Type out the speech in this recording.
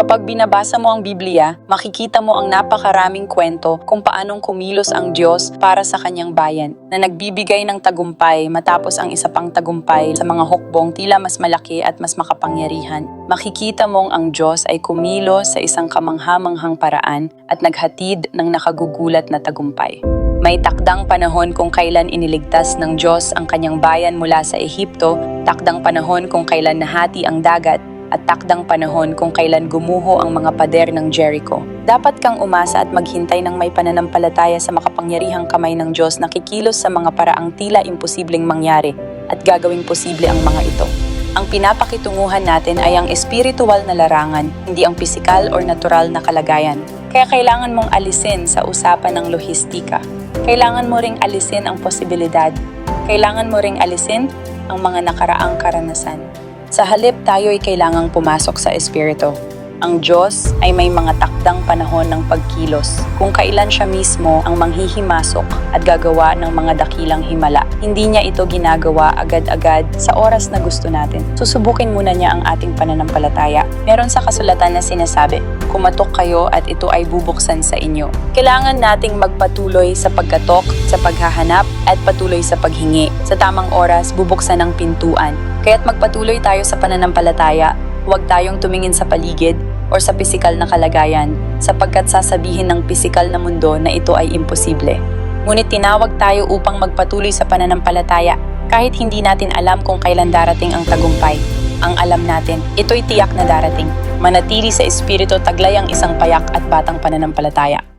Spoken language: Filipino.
Kapag binabasa mo ang Biblia, makikita mo ang napakaraming kwento kung paanong kumilos ang Diyos para sa kanyang bayan, na nagbibigay ng tagumpay matapos ang isa pang tagumpay sa mga hukbong tila mas malaki at mas makapangyarihan. Makikita mong ang Diyos ay kumilos sa isang kamanghamanghang paraan at naghatid ng nakagugulat na tagumpay. May takdang panahon kung kailan iniligtas ng Diyos ang kanyang bayan mula sa Ehipto, takdang panahon kung kailan nahati ang dagat, at takdang panahon kung kailan gumuho ang mga pader ng Jericho. Dapat kang umasa at maghintay ng may pananampalataya sa makapangyarihang kamay ng Diyos na kikilos sa mga paraang tila imposibleng mangyari at gagawing posible ang mga ito. Ang pinapakitunguhan natin ay ang espiritual na larangan, hindi ang pisikal or natural na kalagayan. Kaya kailangan mong alisin sa usapan ng lohistika. Kailangan mo ring alisin ang posibilidad. Kailangan mo ring alisin ang mga nakaraang karanasan. Sa halip tayo ay kailangang pumasok sa Espiritu. Ang Diyos ay may mga takdang panahon ng pagkilos kung kailan siya mismo ang manghihimasok at gagawa ng mga dakilang himala. Hindi niya ito ginagawa agad-agad sa oras na gusto natin. Susubukin muna niya ang ating pananampalataya. Meron sa kasulatan na sinasabi, kumatok kayo at ito ay bubuksan sa inyo. Kailangan nating magpatuloy sa pagkatok, sa paghahanap, at patuloy sa paghingi. Sa tamang oras, bubuksan ang pintuan. Kaya't magpatuloy tayo sa pananampalataya, huwag tayong tumingin sa paligid or sa pisikal na kalagayan sapagkat sasabihin ng pisikal na mundo na ito ay imposible. Ngunit tinawag tayo upang magpatuloy sa pananampalataya kahit hindi natin alam kung kailan darating ang tagumpay. Ang alam natin, ito'y tiyak na darating. Manatili sa espiritu taglay ang isang payak at batang pananampalataya.